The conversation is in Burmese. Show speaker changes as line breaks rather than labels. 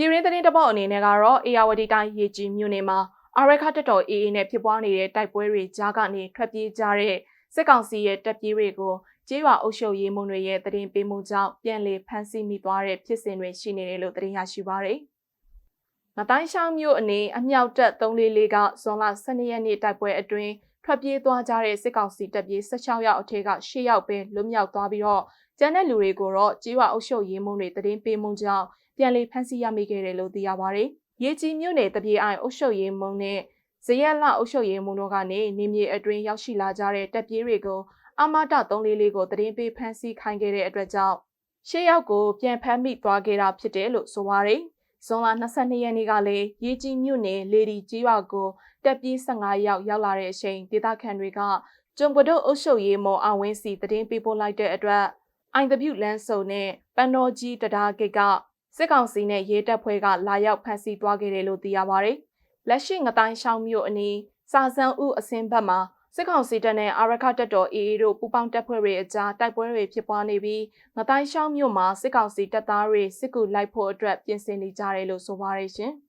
ပြည်ရင်းသတင်းတစ်ပုဒ်အနေနဲ့ကတော့အေယာဝတီတိုင်းရေကြီးမြို့နယ်မှာအာရခတက်တော် AA နဲ့ဖြစ်ပွားနေတဲ့တိုက်ပွဲတွေကြားကနေထွက်ပြေးကြတဲ့စစ်ကောင်စီရဲ့တပ်ပြေးတွေကိုကျေးရွာအုပ်ချုပ်ရေးမှူးတွေရဲ့တရင်ပေးမှုကြောင့်ပြန်လည်ဖမ်းဆီးမိသွားတဲ့ဖြစ်စဉ်တွေရှိနေတယ်လို့သတင်းရရှိပါရယ်။ငတိုင်းရှောင်းမြို့အနေအမြောက်တပ်344ကဇွန်လ12ရက်နေ့တိုက်ပွဲအတွင်းထွက်ပြေးသွားကြတဲ့စစ်ကောင်စီတပ်ပြေး16ယောက်အထက်က10ယောက်ပဲလွတ်မြောက်သွားပြီးတော့ကျန်တဲ့လူတွေကိုတော့ကျေးရွာအုပ်ချုပ်ရေးမှူးတွေတရင်ပေးမှုကြောင့် ပြန်လည်ဖမ်းဆီးရမိခဲ့တယ်လို့သိရပါဗျ။ရေကြီးမြို့နယ်တပြေအိုင်အုပ်ချုပ်ရေးမှူးနဲ့ဇရက်လအုပ်ချုပ်ရေးမှူးတို့ကနေနေမြေအတွင်းရောက်ရှိလာကြတဲ့တပ်ပြေးတွေကိုအမတာ344ကိုတရင်ပေးဖမ်းဆီးခိုင်းခဲ့တဲ့အတွက်ကြောင့်ရှေ့ရောက်ကိုပြန်ဖမ်းမိသွားခဲ့တာဖြစ်တယ်လို့ဆိုပါရယ်။ဇွန်လ22ရက်နေ့ကလည်းရေကြီးမြို့နယ်လေဒီကြီးရွာကိုတက်ပြေး15ရောက်ရောက်လာတဲ့အချိန်ဒေသခံတွေကကျုံကဒုတ်အုပ်ချုပ်ရေးမော်အဝင်းစီတည်င်းပေးပို့လိုက်တဲ့အတွက်အိုင်တပြုလန်းစုံနဲ့ပန်တော်ကြီးတရားဂိတ်က စစ်ကောင်စီနဲ့ရဲတပ်ဖွဲ့ကလာရောက်ဖမ်းဆီးသွားခဲ့တယ်လို့သိရပါဗျ။လက်ရှိငတိုင်းရှောင်းမြို့အနီးစာစံဦးအစင်းဘက်မှာစစ်ကောင်စီတပ်နဲ့အာရခတပ်တော် AA တို့ပူးပေါင်းတပ်ဖွဲ့တွေအကြားတိုက်ပွဲတွေဖြစ်ပွားနေပြီးငတိုင်းရှောင်းမြို့မှာစစ်ကောင်စီတပ်သားတွေစစ်ကူလိုက်ဖို့အတွက်ပြင်ဆင်နေကြတယ်လို့ဆိုပါရရှင်။